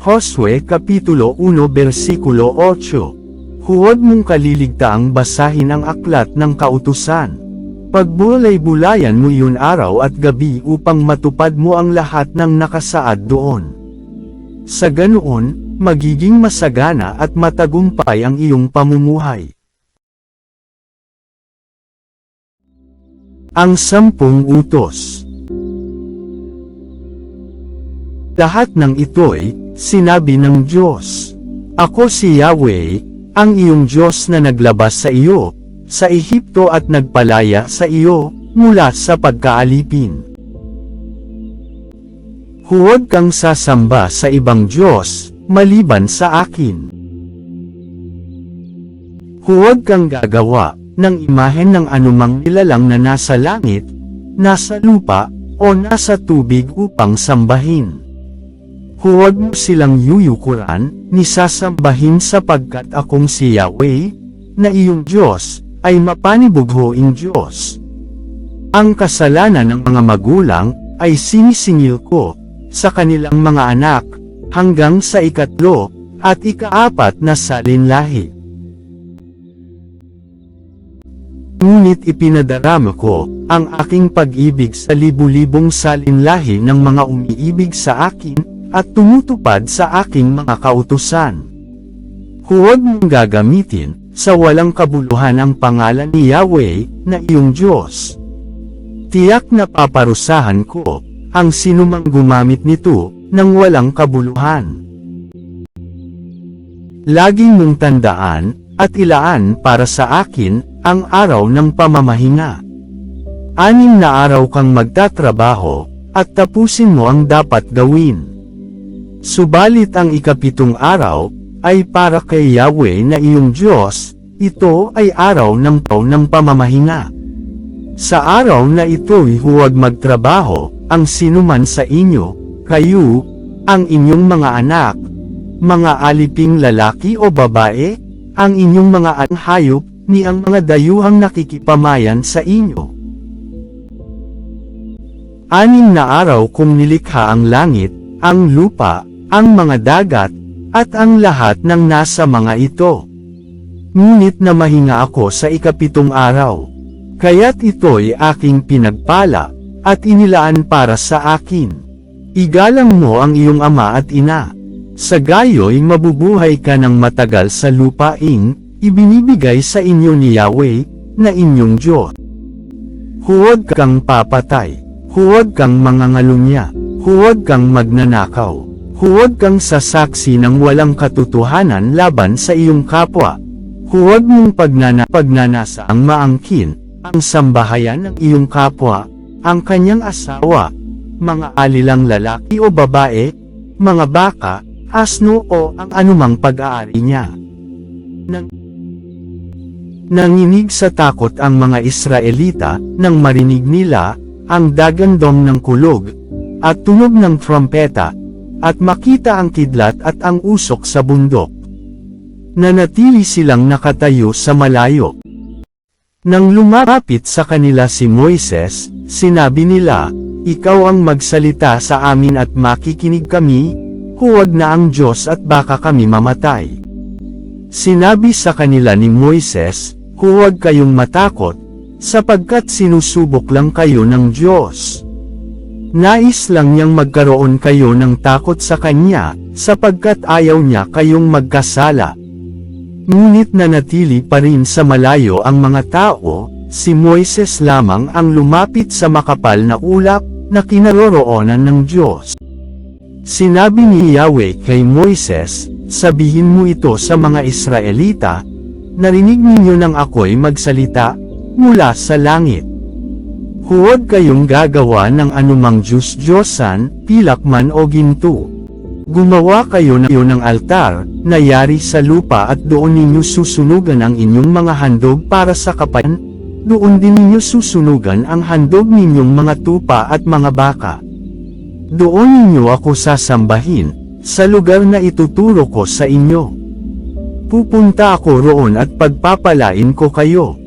Josue Kapitulo 1 Versikulo 8 Huwag mong kaliligtaang basahin ang aklat ng kautusan. Pagbulay-bulayan mo yun araw at gabi upang matupad mo ang lahat ng nakasaad doon. Sa ganoon, magiging masagana at matagumpay ang iyong pamumuhay. Ang Sampung Utos Lahat ng ito'y, sinabi ng Diyos. Ako si Yahweh, ang iyong Diyos na naglabas sa iyo, sa Ehipto at nagpalaya sa iyo, mula sa pagkaalipin. Huwag kang sasamba sa ibang Diyos, maliban sa akin. Huwag kang gagawa ng imahen ng anumang nilalang na nasa langit, nasa lupa, o nasa tubig upang sambahin. Huwag mo silang yuyukuran, ni sasambahin sapagkat akong si Yahweh, na iyong Diyos, ay mapanibughoing Diyos. Ang kasalanan ng mga magulang, ay sinisingil ko, sa kanilang mga anak, hanggang sa ikatlo, at ikaapat na salinlahi. Ngunit ipinadarama ko, ang aking pag-ibig sa libu-libong salinlahi ng mga umiibig sa akin, at tumutupad sa aking mga kautusan. Huwag mong gagamitin, sa walang kabuluhan ang pangalan ni Yahweh, na iyong Diyos. Tiyak na paparusahan ko, ang sinumang gumamit nito, ng walang kabuluhan. Laging mong tandaan, at ilaan para sa akin, ang araw ng pamamahinga. Anim na araw kang magtatrabaho, at tapusin mo ang dapat gawin. Subalit ang ikapitong araw, ay para kay Yahweh na iyong Diyos, ito ay araw ng taon ng pamamahinga. Sa araw na ito'y huwag magtrabaho, ang sinuman sa inyo, kayo, ang inyong mga anak, mga aliping lalaki o babae, ang inyong mga hayop, ni ang mga dayuhang nakikipamayan sa inyo. Anim na araw kung nilikha ang langit, ang lupa, ang mga dagat, at ang lahat ng nasa mga ito. Ngunit na mahinga ako sa ikapitong araw. Kaya't ito'y aking pinagpala, at inilaan para sa akin. Igalang mo ang iyong ama at ina. Sa gayo'y mabubuhay ka ng matagal sa lupaing, ibinibigay sa inyo ni Yahweh, na inyong Diyos. Huwag kang papatay, huwag kang mangangalunya, huwag kang magnanakaw, huwag kang sasaksi ng walang katotohanan laban sa iyong kapwa, huwag mong pagnana pagnanasa ang maangkin, ang sambahayan ng iyong kapwa, ang kanyang asawa, mga alilang lalaki o babae, mga baka, asno o ang anumang pag-aari niya. Nang Nanginig sa takot ang mga Israelita, nang marinig nila, ang dagandong ng kulog, at tunog ng trompeta, at makita ang kidlat at ang usok sa bundok. Nanatili silang nakatayo sa malayo. Nang lumapit sa kanila si Moises, sinabi nila, Ikaw ang magsalita sa amin at makikinig kami, huwag na ang Diyos at baka kami mamatay. Sinabi sa kanila ni Moises, Huwag kayong matakot, sapagkat sinusubok lang kayo ng Diyos. Nais lang niyang magkaroon kayo ng takot sa Kanya, sapagkat ayaw niya kayong magkasala. Ngunit nanatili pa rin sa malayo ang mga tao, si Moises lamang ang lumapit sa makapal na ulap, na kinaroroonan ng Diyos. Sinabi ni Yahweh kay Moises, sabihin mo ito sa mga Israelita, narinig ninyo nang ako'y magsalita, mula sa langit. Huwag kayong gagawa ng anumang Diyos-Diyosan, pilak man o ginto. Gumawa kayo na ng altar, na yari sa lupa at doon ninyo susunugan ang inyong mga handog para sa kapayan, doon din ninyo susunugan ang handog ninyong mga tupa at mga baka. Doon ninyo ako sasambahin, sa lugar na ituturo ko sa inyo. Pupunta ako roon at pagpapalain ko kayo.